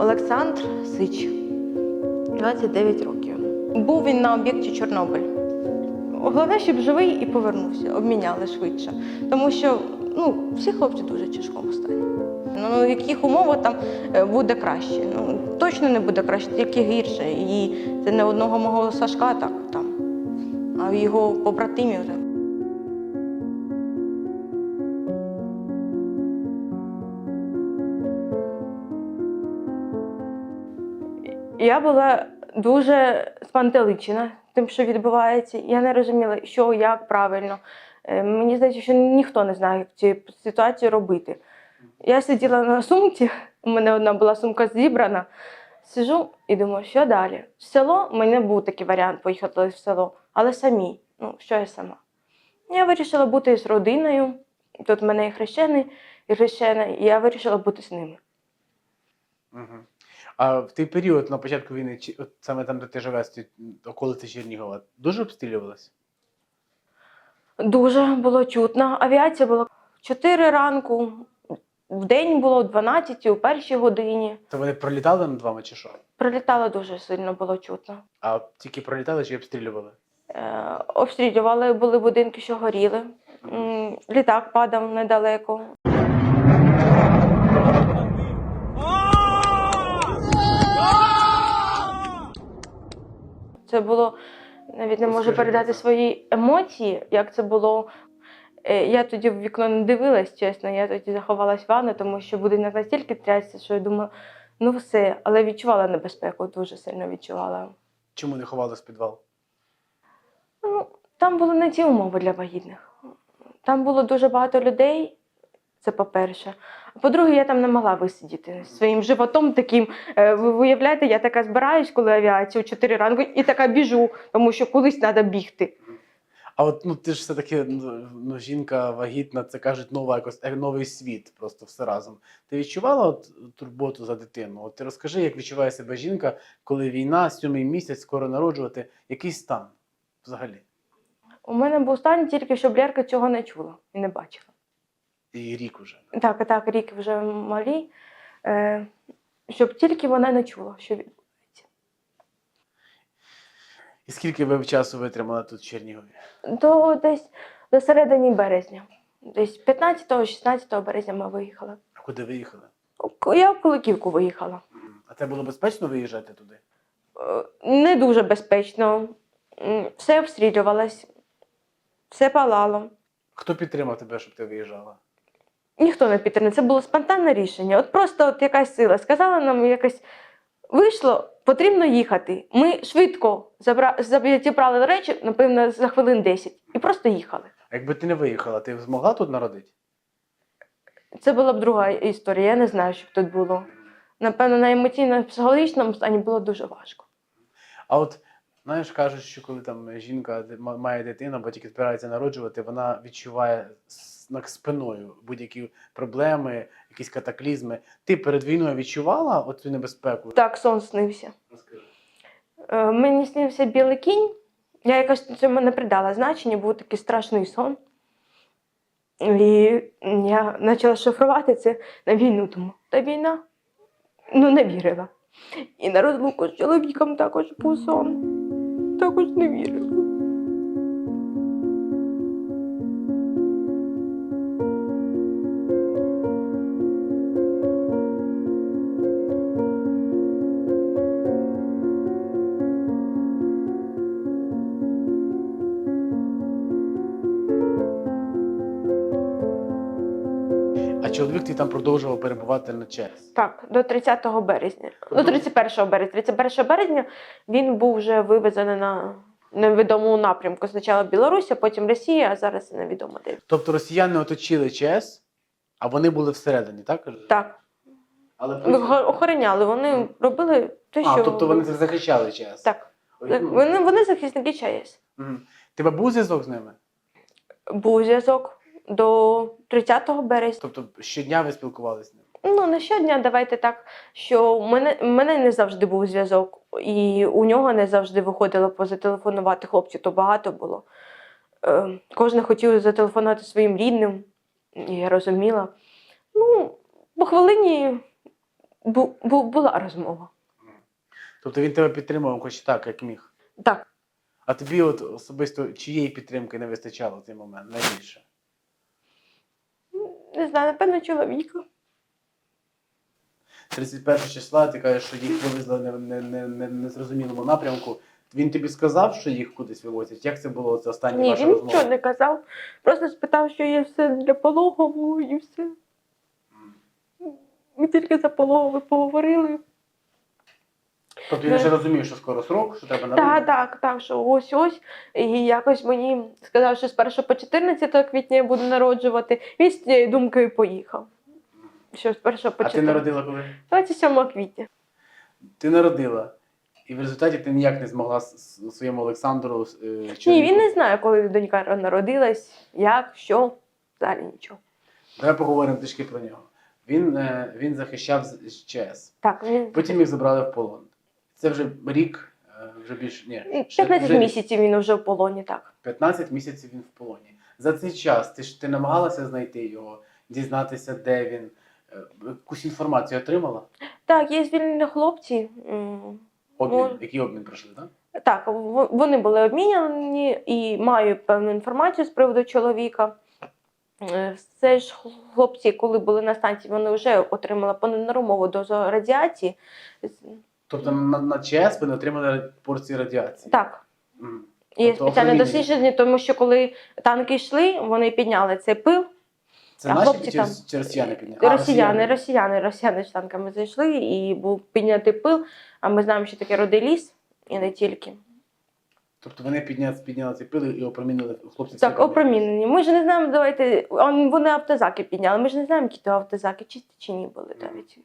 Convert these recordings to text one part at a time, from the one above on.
Олександр Сич, 29 років. Був він на об'єкті Чорнобиль. Головне, щоб живий і повернувся, обміняли швидше. Тому що ну, всі хлопці дуже в тяжкому стані. Ну, ну, в яких умовах там е, буде краще? Ну, точно не буде краще, тільки гірше. І це не одного мого Сашка так там, а його побратимів. Я була дуже спантеличена тим, що відбувається. Я не розуміла, що як правильно. Е, Мені здається, що ніхто не знає, як ці ситуації робити. Я сиділа на сумці, у мене одна була сумка зібрана. Сижу і думаю, що далі? В село у мене був такий варіант поїхати в село, але самі. Ну, що я сама? Я вирішила бути з родиною. Тут в мене і хрещений, і хрещена, і я вирішила бути з ними. Угу. А в той період на початку війни, чи от саме там, де ти живеш, ті- околиці Чернігова, дуже обстрілювалося? Дуже було чутно. Авіація була в 4 ранку, в день було в 12, у першій годині. То вони пролітали над вами чи що? Прилітало дуже сильно було чутно. А тільки пролітали чи обстрілювали? Е, обстрілювали, були будинки, що горіли. М, Літак падав недалеко. Це було навіть не можу передати свої емоції, як це було. Е, Я тоді в вікно не дивилась, чесно. Я тоді заховалась в ванну, тому що будинок настільки трясся, що я думаю, ну все, але відчувала небезпеку, дуже сильно відчувала. Чому не ховали в підвал? Ну, там були не ті умови для вагітних. Там було дуже багато людей, це по-перше. А по-друге, я там не могла висидіти своїм животом таким. Е, Ви уявляєте, я така збираюсь, коли авіація о 4 ранку, і така біжу, тому що колись треба бігти. А от ну ти ж все-таки ну, ну, жінка вагітна, це кажуть, нова якось е, новий світ, просто все разом. Ти відчувала от, турботу за дитину? От ти розкажи, як відчуває себе жінка, коли війна, сьомий місяць, скоро народжувати, який стан взагалі? У мене був стан тільки, щоб Лерка цього не чула і не бачила. І рік уже. Так, так, рік вже малі, е, щоб тільки вона не чула, що відбувається. І скільки ви часу витримали тут в Чернігові? До десь до середини березня. Десь 15-16 березня ми виїхали. А куди виїхали? Я в Куликівку виїхала. А це було безпечно виїжджати туди? Е, Не дуже безпечно. Все обстрілювалось, все палало. Хто підтримав тебе, щоб ти виїжджала? Ніхто не підтримав. Це було спонтанне рішення. От просто от якась сила сказала нам якось. Вийшло, потрібно їхати. Ми швидко забра... зібрали речі, напевно, за хвилин 10, і просто їхали. А якби ти не виїхала, ти змогла тут народити? Це була б друга історія. Я не знаю, що б тут було. Напевно, на емоційно-психологічному стані було дуже важко. А от знаєш, кажуть, що коли там жінка має дитину, або тільки збирається народжувати, вона відчуває спиною будь-які проблеми, якісь катаклізми. Ти перед війною відчувала оцю небезпеку? Так, сон снився. Розкажи. Е, Мені снився білий кінь. Я якось цьому не придала значення, був такий страшний сон. І я почала шифрувати це на війну. Тому та війна ну не вірила. І на розлуку з чоловіком також був сон. Також не вірила. А чоловік ти там продовжував перебувати на ЧЕС. Так, до 30 березня. До 31 березня. 31 березня він був вже вивезений на невідомому напрямку. Спочатку Білорусь, а потім Росія, а зараз невідомо де. Тобто росіяни оточили ЧЕС, а вони були всередині, так? Так, Але Охо- охороняли. Вони робили те, що А, тобто вони захищали ЧЕС? так. Ой, ну, Вони, вони захисники ЧАЕС. Мгм. Тебе був зв'язок з ними? Був зв'язок до 30 березня. Тобто щодня ви спілкувалися? Ну, не щодня, давайте так, що в мене, в мене не завжди був зв'язок, і у нього не завжди виходило позателефонувати хлопців, то багато було. Е, кожен хотів зателефонувати своїм рідним, і я розуміла. Ну, по хвилині бу, бу, була розмова. Тобто він тебе підтримував хоч так, як міг. Так, А тобі от особисто чиєї підтримки не вистачало в цей момент найбільше? не знаю, напевно, чоловіка. 31 числа ти кажеш, що їх вивезли не, не, не, не, незрозумілому напрямку. Він тобі сказав, що їх кудись вивозять? Як це було це остання Ні, ваша він розмова? нічого не казав. Просто спитав, що є все для пологового і все. Ми тільки за пологове поговорили. Тобто він Ну, вже розумів, що скоро срок, що треба Так, народити? так, так, що ось ось. І якось мені сказав, що з 1 по 14 квітня я буду народжувати. Він з цією думкою поїхав. Що з 1 по А ти 14. народила коли? 27 квітня. Ти народила. І в результаті ти ніяк не змогла с- с- своєму Олександру. е, Ні, чоловіку- він не знає, коли донька народилась, як, що, взагалі нічого. Давай поговоримо трішки про нього. Він, е, він захищав з з ЧС. Так, він Потім їх забрали в полон. Це вже рік, е, вже більше. Ні, ще- 15 вже місяців він вже в полоні, так. 15 місяців він в полоні. За цей час ти ж ти намагалася знайти його, дізнатися, де він. Е, Якусь інформацію отримала? Так, є звільнені хлопці. Обмін, Ну. який обмін пройшли, так? Так, вони були обміняні і маю певну інформацію з приводу чоловіка. Е, Це ж хлопці, коли були на станції, вони вже отримали понаднормову дозу радіації. Тобто на, на ЧС ви не отримали порції радіації. Так, Мгм. є Тобто спеціальне опромінення. дослідження, тому що коли танки йшли, вони підняли цей пил. Це А наші хлопці чи, там- чи росіяни підняли? Росіяни, росіяни, росіяни з танками зайшли і був піднятий пил. А ми знаємо, що таке родиліс, і не тільки. Тобто вони підняли, підняли ці пили і опромінили хлопці. Так, опромінені. Ми ж не знаємо, давайте. он- Вони автозаки підняли. Ми ж не знаємо, які то автозаки, чисті чи ні були навіть.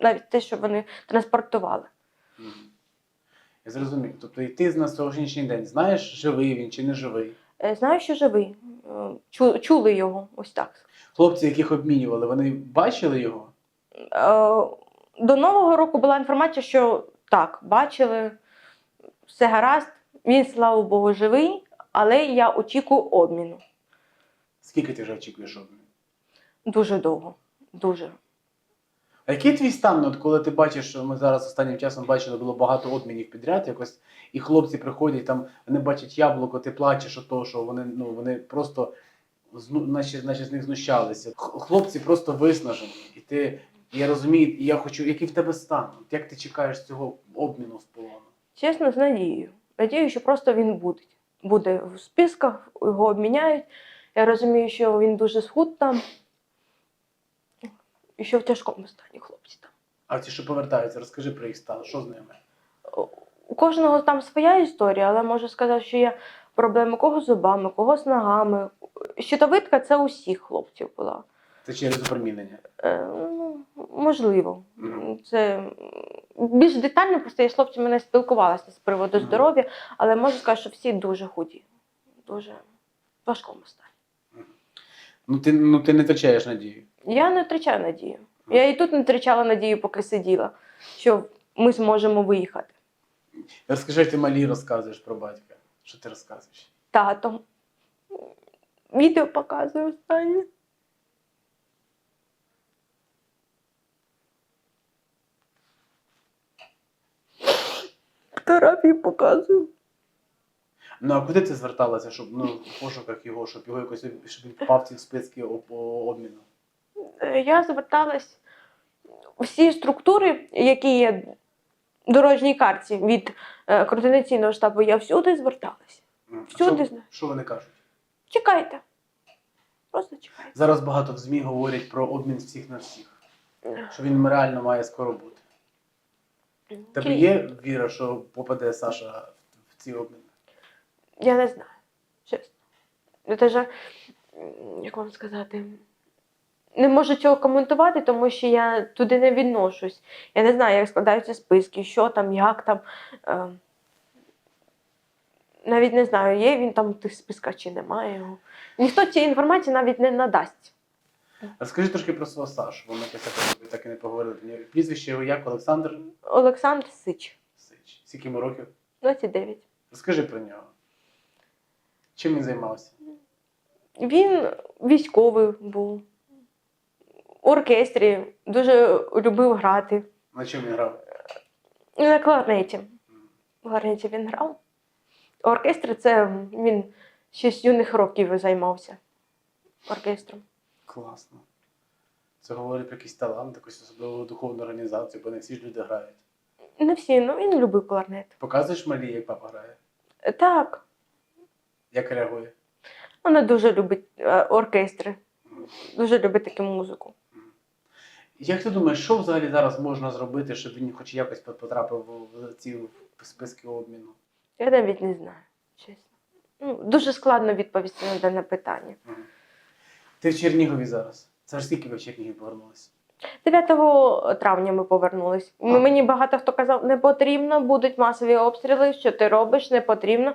Навіть те, що вони транспортували. Мгм. Я зрозумів. Тобто і ти на сьогоднішній день знаєш, живий він чи не живий. Е, Знаю, що живий. Е, чу- Чули його ось так. Хлопці, яких обмінювали, вони бачили його? Е, До Нового року була інформація, що так, бачили, все гаразд. Він, слава Богу, живий, але я очікую обміну. Скільки ти вже очікуєш обмін? Дуже довго. Дуже. А який твій стан, от коли ти бачиш, що ми зараз останнім часом бачили, було багато обмінів підряд якось, і хлопці приходять, там вони бачать яблуко, ти плачеш от того, що вони, ну, вони просто наче, наче з них знущалися. Хлопці просто виснажені. І ти, і я розумію, і я хочу, який в тебе стан? Як ти чекаєш цього обміну з полону? Чесно, з надією. Надію, що просто він буде. Буде в списках, його обміняють. Я розумію, що він дуже схуд там. І що в тяжкому стані хлопці там. А ті, що повертаються, розкажи про їх стан, що з ними? У кожного там своя історія, але можу сказати, що є проблеми кого з зубами, кого з ногами. Щитовидка це у всіх хлопців була. Це через опромінення. Е, ну, можливо. Мгм. Це більш детально, просто я з хлопцями не спілкувалася з приводу Мгм. здоров'я, але можу сказати, що всі дуже худі, дуже в важкому стані. Ну ти, ну, ти не втрачаєш надію. Я не втрачаю надію. Я і тут не втрачала надію, поки сиділа, що ми зможемо виїхати. Розкажи, ти малі розказуєш про батька. Що ти розказуєш? Татом. Відео показую останнє. Фотографії показую. Ну а куди ти зверталася, щоб ну, в пошуках його, щоб його якось щоб він попав в ці списки об- обміну? Я зверталась всі структури, які є в дорожній карті від координаційного штабу, я всюди а Всюди що, знаю. що вони кажуть? Чекайте. Просто чекайте. Зараз багато в ЗМІ говорять про обмін всіх на всіх, що він реально має скоро бути. Тебе є віра, що попаде Саша в ці обміни? Я не знаю, чесно. Я даже, м, як вам сказати, не можу цього коментувати, тому що я туди не відношусь. Я не знаю, як складаються списки, що там, як там. Е, навіть не знаю, є він там в тих списках чи немає його. Ніхто цієї інформації навіть не надасть. Розкажи трошки про свого Сашу, бо ми так, так і не поговорили. Прізвище його як Олександр Олександр Сич, Сич. Скільки йому років? 29. Розкажи про нього. Чим він займався? Він військовий був. У оркестрі дуже любив грати. На чому він грав? На кларнеті. В кларнеті він грав. Оркестр це він ще з юних років займався оркестром. Класно. Це говорить про якийсь талант, якусь особливу духовну організацію, бо не всі ж люди грають. Не всі, ну він любив кларнет. Показуєш Малі, як папа грає? Так, Як реагує? вона дуже любить е, оркестри, дуже любить таку музику. Як ти думаєш, що взагалі зараз можна зробити, щоб він хоч якось потрапив в ці списки обміну? Я навіть не знаю, чесно. Ну, дуже складно відповісти на дане питання. Ти в Чернігові зараз. Це ж скільки ви в Чернігів повернулися? 9 травня ми повернулись. А. Мені багато хто казав, не потрібно, будуть масові обстріли, що ти робиш, не потрібно.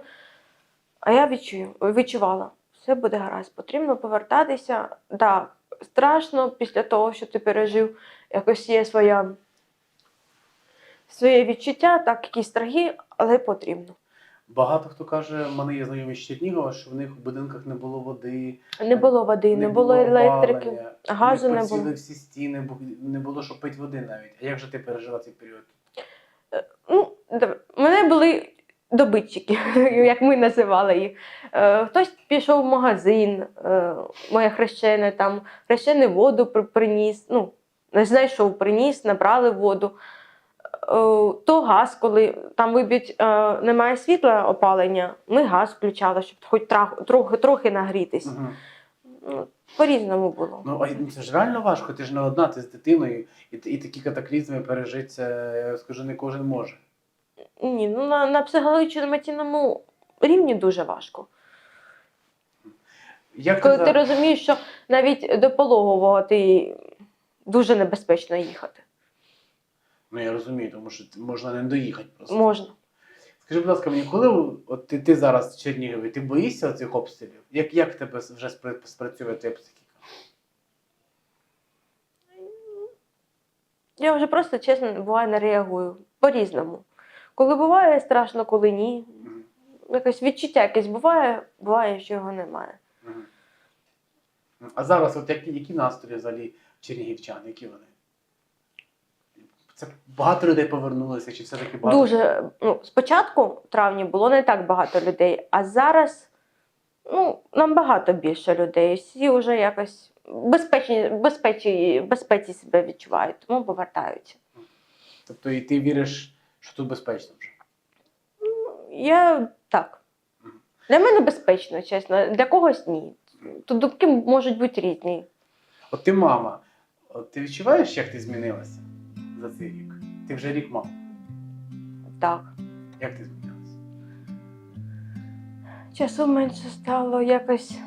А я відчую, відчувала, все буде гаразд, потрібно повертатися. Так, страшно після того, що ти пережив, якось є своя, своє відчуття, так, якісь страхи, але потрібно. Багато хто каже, в мене є знайомі з Чернігова, що в них в будинках не було води, Не було води, не, було електрики. опалення, газу не було. всі стіни, не було що пити води навіть. А як же ти пережила цей період? Ну, див- в мене були добитчики, як ми називали їх. Е, хтось пішов в магазин, е, моя хрещена там, хрещений воду приніс, ну, не знайшов, приніс, набрали воду. Е, то газ, коли там виб'ють, е, немає світла опалення, ми газ включали, щоб хоч трах- трохи, трохи нагрітись. Угу. Ну, по-різному було. Ну, а це ж реально важко, ти ж не одна, ти з дитиною, і, і такі катаклізми пережити, скажу, не кожен може. Ні, ну на, на психологічному емоційному рівні дуже важко. Як Коли ти, ти розумієш, що навіть до пологового ти дуже небезпечно їхати. Ну я розумію, тому що можна не доїхати просто. Можна. Скажи, будь ласка, мені, коли от ти, ти зараз в Чернігові, ти боїшся цих обстрілів? Як, як тебе вже спра- спрацьовує твоя психіка? Я вже просто чесно буває не реагую. По-різному. Коли буває страшно, коли ні. Якесь відчуття якесь буває, буває, що його немає. А зараз, от які, які настрої взагалі чернігівчан, які вони? Це багато людей повернулося, чи все-таки багато? Дуже ну, спочатку в травні було не так багато людей, а зараз ну, набагато більше людей. Всі вже якось безпечні, безпечні, безпеці себе відчувають, тому повертаються. Тобто і ти віриш, що тут безпечно вже? Я так. Для мене безпечно, чесно. Для когось ні. Тут думки можуть бути різні. От ти мама, от ти відчуваєш, як ти змінилася за цей рік? Ти вже рік мама. Так. Як ти змінилася? Часу менше стало якось.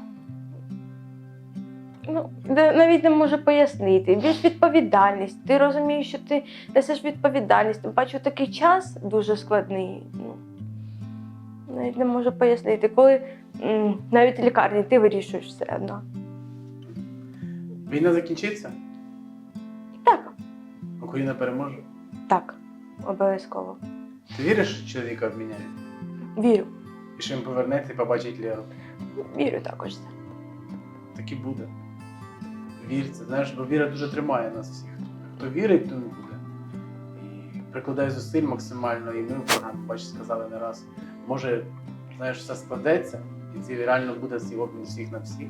Ну, навіть не можу пояснити. Більш відповідальність. Ти розумієш, що ти несеш відповідальність. Тим паче такий час дуже складний. Ну, навіть не можу пояснити. Коли м, навіть в лікарні ти вирішуєш все одно. Війна закінчиться? Так, Україна переможе? так, обов'язково. Ти віриш, що чоловіка обміняють? Вірю. І що він повернеться і побачить Леру? Вірю також. це. Так і буде. Вір, це знаєш, бо віра дуже тримає нас всіх. Хто вірить, той буде. І прикладає зусиль максимально, і ми в програмі, бачиш, сказали не раз. Може, знаєш, все складеться, і це реально буде цей обмін всіх на всіх.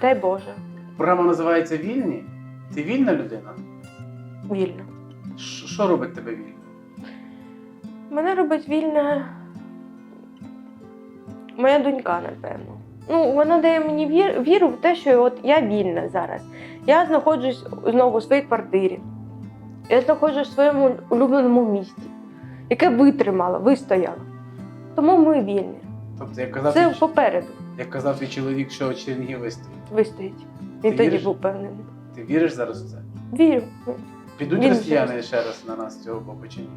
Дай Боже, Програма називається Вільні. Ти вільна людина? вільно. Що що робить тебе вільною? Мене робить вільна моя донька, напевно. Ну, вона дає мені вір, віру в те, що от я вільна зараз. Я знаходжусь знову у своїй квартирі. Я знаходжусь в своєму улюбленому місті, яке витримало, вистояло. Тому ми вільні. Тобто, як казав, Це твій, попереду як казав твій чоловік, що Чернігів вистоїть. вистоїть. Він Ти тоді віриш? був впевнений. Ти віриш зараз в це? Вірю. Підуть Він росіяни ще раз на нас з цього боку чи ні?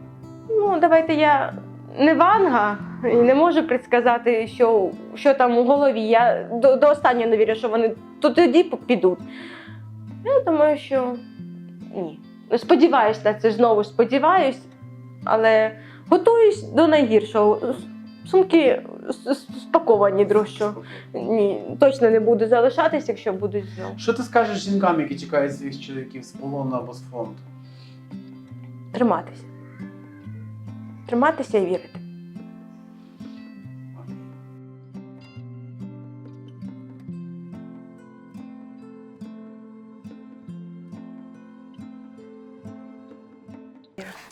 Ну, давайте я не ванга і не можу предсказати, що, що там у голові. Я до, до останнього не вірю, що вони то тоді підуть. Я думаю, що ні. Сподіваюсь на це знову сподіваюсь, але готуюсь до найгіршого. Сумки спаковані, друг, ні, точно не буду залишатись, якщо будуть знову. Що ти скажеш жінкам, які чекають своїх чоловіків з полону або з фронту? Триматися. Триматися і вірити.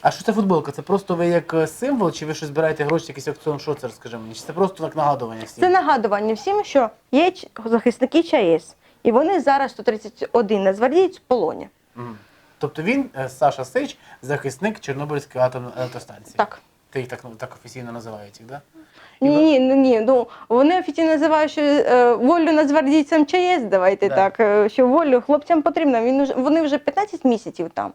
А що це футболка? Це просто ви як е, символ, чи ви щось збираєте гроші, якийсь аукціон? Що це розкажи мені? Чи це просто як нагадування всім? Це нагадування всім, що є захисники ЧАЕС, і вони зараз 131 нацгвардієць в полоні. Мгм. Тобто він, е, Саша Сич, захисник Чорнобильської атомної електростанції. Так. Ти їх так, так офіційно називають їх, так? Ні, ні, ні, ні. Ну вони офіційно називають, що е, волю нацгвардійцям ЧАЕС, давайте Да. так. е, Що волю хлопцям потрібно. Він уже вони вже 15 місяців там.